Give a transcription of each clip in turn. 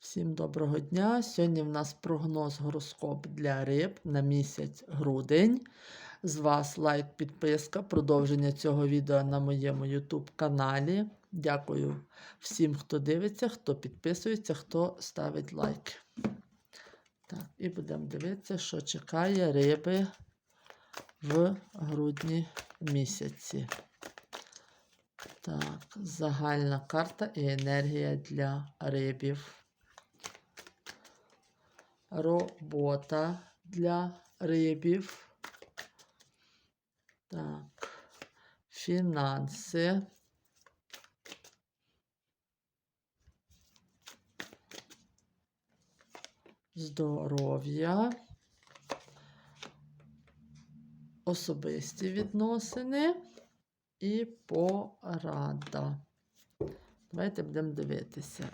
Всім доброго дня! Сьогодні в нас прогноз гороскоп для риб на місяць грудень. З вас лайк, підписка, продовження цього відео на моєму YouTube каналі. Дякую всім, хто дивиться, хто підписується, хто ставить лайк. Так, і будемо дивитися, що чекає риби в грудні місяці. Так, загальна карта і енергія для рибів. Робота для рибів. Так, фінанси. Здоров'я. Особисті відносини і порада. Давайте будемо дивитися.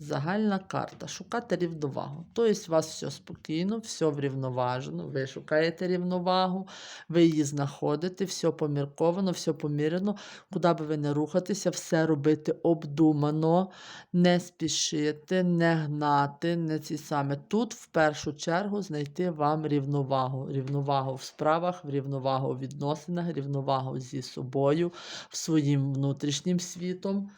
Загальна карта. Шукати рівновагу. Тобто, у вас все спокійно, все врівноважено. Ви шукаєте рівновагу, ви її знаходите, все помірковано, все поміряно. Куди би ви не рухатися, все робити обдумано, не спішити, не гнати, не ці саме. Тут в першу чергу знайти вам рівновагу. Рівновагу в справах, рівновагу в відносинах, рівновагу зі собою, в своїм внутрішнім світом.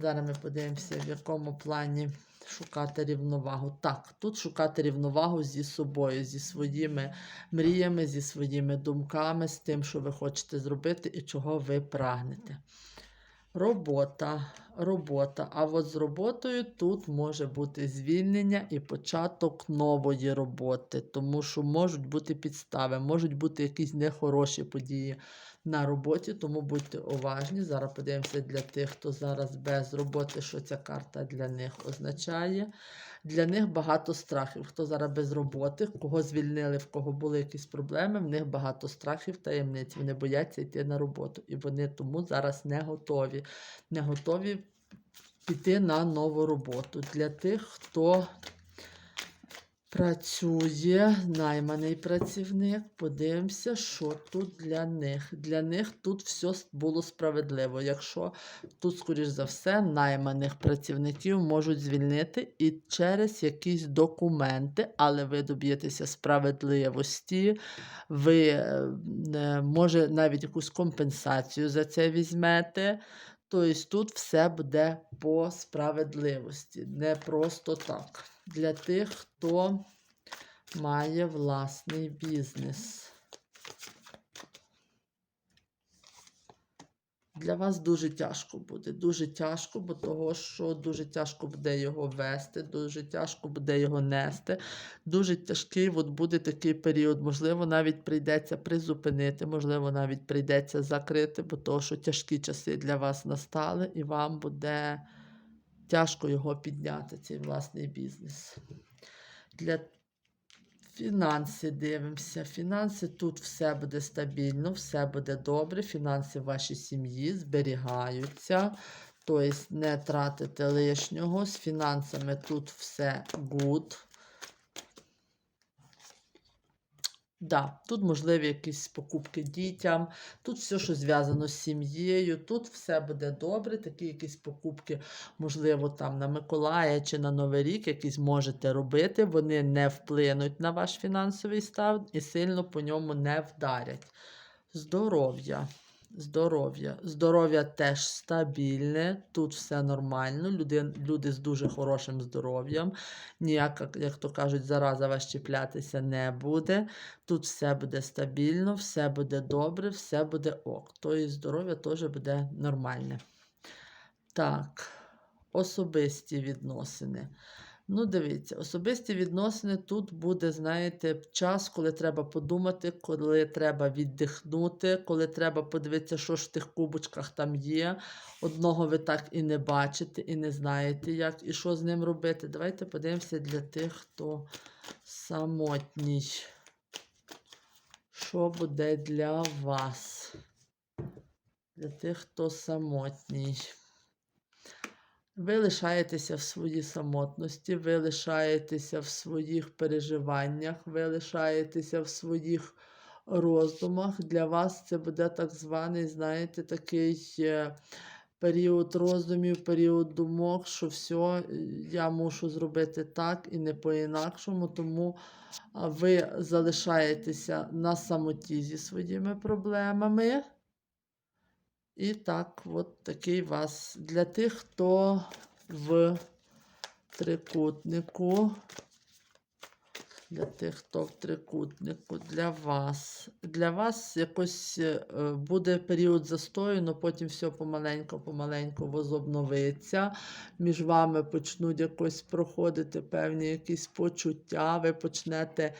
Зараз ми подивимося, в якому плані шукати рівновагу. Так, тут шукати рівновагу зі собою, зі своїми мріями, зі своїми думками, з тим, що ви хочете зробити і чого ви прагнете. Робота, робота. А от з роботою тут може бути звільнення і початок нової роботи, тому що можуть бути підстави, можуть бути якісь нехороші події на роботі, тому будьте уважні. Зараз подивимося для тих, хто зараз без роботи, що ця карта для них означає. Для них багато страхів. Хто зараз без роботи, кого звільнили, в кого були якісь проблеми, в них багато страхів, таємниць. Вони бояться йти на роботу. І вони тому зараз не готові. Не готові піти на нову роботу. Для тих, хто Працює найманий працівник. Подивимося, що тут для них. Для них тут все було справедливо. Якщо тут, скоріш за все, найманих працівників можуть звільнити і через якісь документи, але ви доб'єтеся справедливості, ви, е, може, навіть якусь компенсацію за це візьмете. Тобто тут все буде по справедливості, не просто так для тих, хто має власний бізнес. Для вас дуже тяжко буде. Дуже тяжко, бо того, що дуже тяжко буде його вести, дуже тяжко буде його нести. Дуже тяжкий от буде такий період. Можливо, навіть прийдеться призупинити, можливо, навіть прийдеться закрити, бо того, що тяжкі часи для вас настали, і вам буде тяжко його підняти, цей власний бізнес. Для фінанси дивимося. Фінанси тут все буде стабільно, все буде добре. Фінанси вашій сім'ї зберігаються. Тобто не тратите лишнього. З фінансами тут все good. Да, тут можливі якісь покупки дітям, тут все, що зв'язано з сім'єю, тут все буде добре. Такі якісь покупки, можливо, там на Миколая чи на Новий рік якісь можете робити. Вони не вплинуть на ваш фінансовий стан і сильно по ньому не вдарять. Здоров'я. Здоров'я. Здоров'я теж стабільне, тут все нормально. Люди, люди з дуже хорошим здоров'ям. Ніяка, як то кажуть, зараза вас чіплятися не буде. Тут все буде стабільно, все буде добре, все буде ок. Тобто здоров'я теж буде нормальне. Так, особисті відносини. Ну, дивіться, особисті відносини тут буде, знаєте, час, коли треба подумати, коли треба віддихнути, коли треба подивитися, що ж в тих кубочках там є. Одного ви так і не бачите, і не знаєте, як і що з ним робити. Давайте подивимося для тих, хто самотній. Що буде для вас? Для тих, хто самотній. Ви лишаєтеся в своїй самотності, ви лишаєтеся в своїх переживаннях, ви лишаєтеся в своїх роздумах. Для вас це буде так званий, знаєте, такий е, період роздумів, період думок, що все, я мушу зробити так і не по-інакшому, тому ви залишаєтеся на самоті зі своїми проблемами. І так, от такий вас для тих, хто в трикутнику. Для тих, хто в трикутнику, для вас. Для вас якось е, буде період застою, але потім все помаленьку-помаленьку возобновиться. Між вами почнуть якось проходити певні якісь почуття. Ви почнете,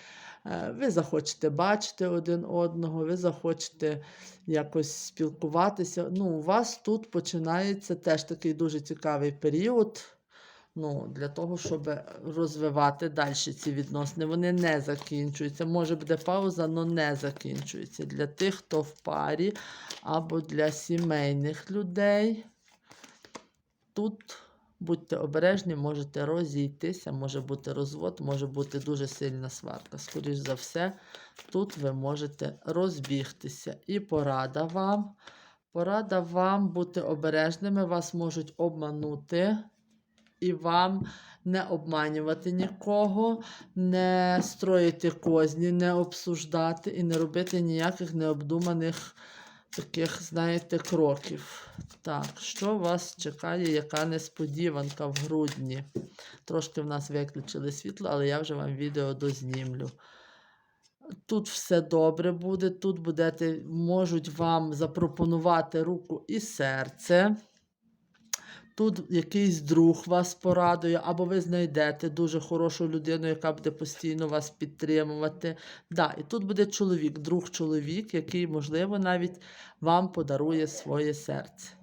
е, ви захочете бачити один одного, ви захочете якось спілкуватися. Ну, у вас тут починається теж такий дуже цікавий період. Ну, для того, щоб розвивати далі ці відносини. Вони не закінчуються. Може буде пауза, але не закінчуються. Для тих, хто в парі, або для сімейних людей. Тут будьте обережні, можете розійтися, може бути розвод, може бути дуже сильна сварка. Скоріш за все, тут ви можете розбігтися. І порада вам. Порада вам бути обережними, вас можуть обманути і вам не обманювати нікого, не строїти козні, не обсуждати і не робити ніяких необдуманих таких, знаєте, кроків. Так, що вас чекає, яка несподіванка в грудні? Трошки в нас виключили світло, але я вже вам відео дознімлю. Тут все добре буде, тут будете, можуть вам запропонувати руку і серце. Тут якийсь друг вас порадує, або ви знайдете дуже хорошу людину, яка буде постійно вас підтримувати. Да, І тут буде чоловік, друг чоловік, який, можливо, навіть вам подарує своє серце.